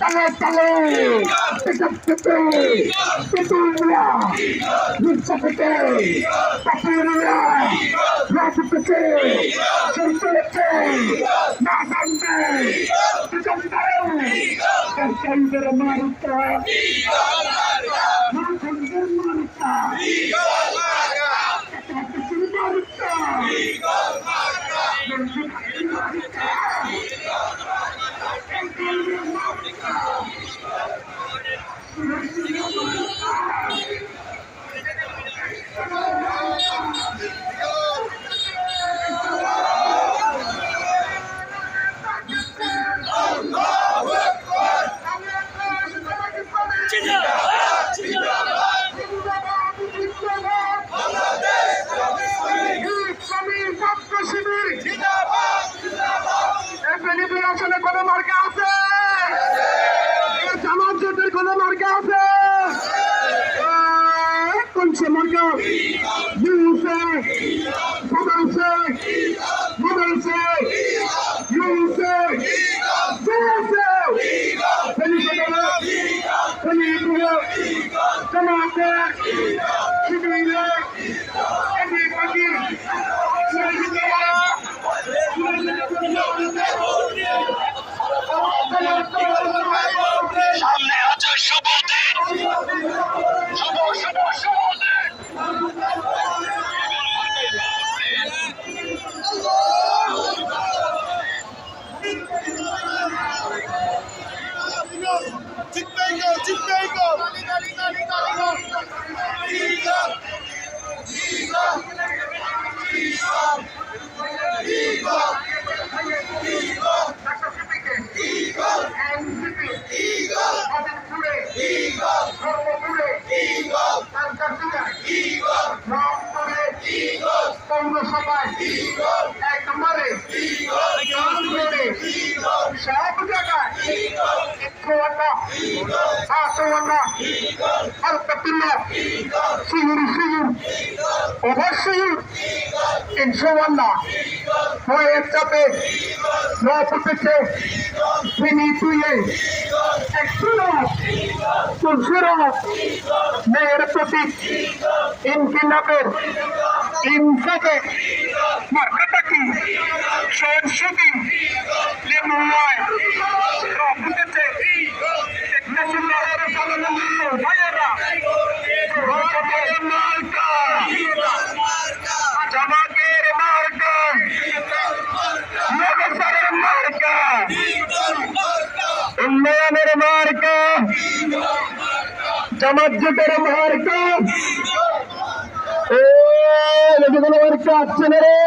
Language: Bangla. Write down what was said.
তালে তালে পিকআপ থেকে পিটুনিয়া রিক্সা থেকে পাপুরিয়া রাজু থেকে থেকে না জানবে পিটুনিয়া সরকারের মারিতা সরকারের মারিতা USA, USA, come on, say, Everybody, Chickbagel, Chickbagel! পৌরসভায় এক নম্বরে সব জায়গায় চুয়ান্ন হ্যাঁ চুয়ান্ন আলকাতিল্লা সিঙ্গুর সিঙ্গুর অবশ্যই ইনশাআল্লাহ হয়ে চাপে ন ফুটেছে তিনি তুইয়ে একশো তুলসির মেয়ের প্রতি ইনকিলাবের ইনফোকে মার্কাটাকি ফুটেছে ভাইয়েরা জামাতের মার্কা জামাতের মার্কা মগসারের মার্কা উন্নয়নের মার্কা জামাত জোটের মার্কা ও মার্কা আসছে না